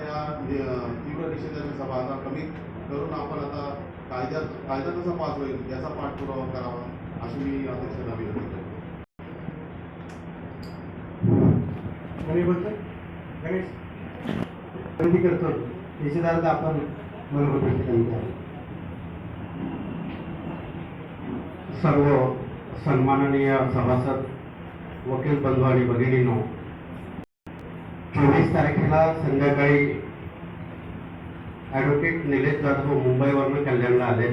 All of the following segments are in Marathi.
या तीव्र निषेधाच्या सभा आता कमी करून आपण आता कायद्यात कायदा कसा पास होईल याचा पाठपुरावा करावा अशी मी अध्यक्षांना विनंती करतो गणेश विनंती करतो. निषेधार्थ आपण बरोबर व्यक्त करीत सर्व सन्माननीय सभासद वकील बंधू आणि भगिनींनो चोवीस तारखेला संध्याकाळी ॲडव्होकेट निलेश जाधव मुंबईवरनं कल्याणला आले.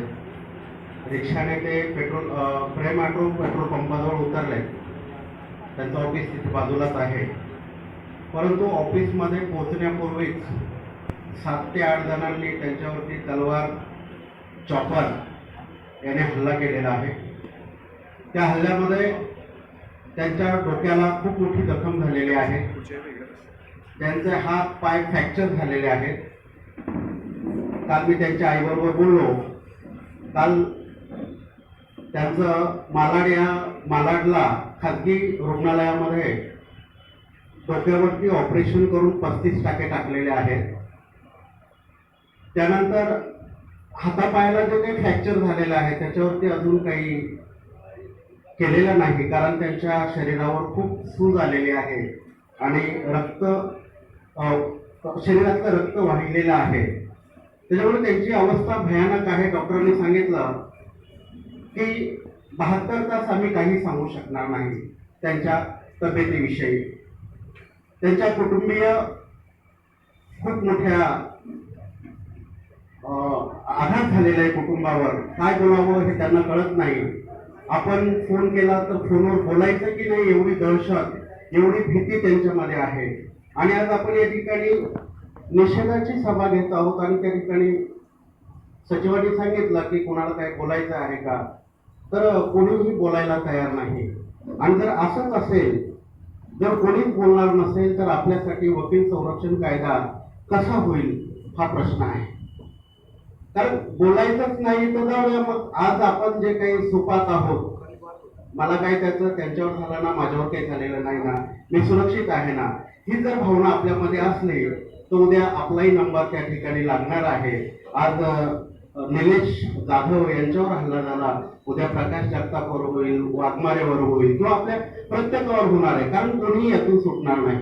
रिक्षाने ते पेट्रोल प्रेम ऑटो पेट्रोल पंपाजवळ उतरले. त्यांचं ऑफिस तिथे बाजूलाच आहे. परंतु ऑफिसमध्ये पोहोचण्यापूर्वीच सात ते आठ जणांनी त्यांच्यावरती तलवार चॉपर याने हल्ला केलेला आहे. त्या हल्ल्यामध्ये त्यांच्या डोक्याला खूप मोठी जखम झालेली आहे. त्यांचे हात पाय फ्रॅक्चर झालेले आहेत. काल मी त्यांच्या आईबरोबर बोललो. काल त्यांचं मालाड या मालाडला खाजगी रुग्णालयामध्ये डोक्यावरती ऑपरेशन करून पस्तीस टाके टाकलेले आहेत. त्यानंतर हातापायाला जे काही फ्रॅक्चर झालेलं आहे त्याच्यावरती अजून काही केलेलं नाही कारण त्यांच्या शरीरावर खूप सूज आलेली आहे आणि रक्त शरीरातलं रक्त वाहिलेलं आहे. त्याच्यामुळे त्यांची अवस्था भयानक आहे. डॉक्टरांनी सांगितलं की बहात्तर तास आम्ही काही सांगू शकणार नाही त्यांच्या तब्येतीविषयी. त्यांच्या कुटुंबीय खूप मोठ्या आघात झालेला आहे कुटुंबावर. काय बोलावं हे त्यांना कळत नाही. आपण फोन केला तर फोनवर बोलायचं की नाही एवढी दहशत एवढी भीती त्यांच्यामध्ये आहे. आणि आज आपण या ठिकाणी निषेधाची सभा घेत आहोत आणि त्या ठिकाणी सचिवांनी सांगितलं की कोणाला काय बोलायचं आहे का? तर कोणीही बोलायला तयार नाही. आणि जर असंच असेल जर कोणीच बोलणार नसेल तर आपल्यासाठी वकील संरक्षण कायदा कसा होईल हा प्रश्न आहे. कारण बोलायचंच नाही तर जाऊया मग. आज आपण जे काही सुपात आहोत मला काय त्याचं त्यांच्यावर झालं ना माझ्यावर काही झालेलं नाही ना मी सुरक्षित आहे ना ही जर भावना आपल्यामध्ये असली तर उद्या आपलाही नंबर त्या ठिकाणी लागणार आहे. आज निलेश जाधव यांच्यावर हल्ला झाला उद्या प्रकाश जगतापवर होईल वाघमारेवर होईल किंवा आपल्या प्रत्येकावर होणार आहे कारण कोणीही यातून सुटणार नाही.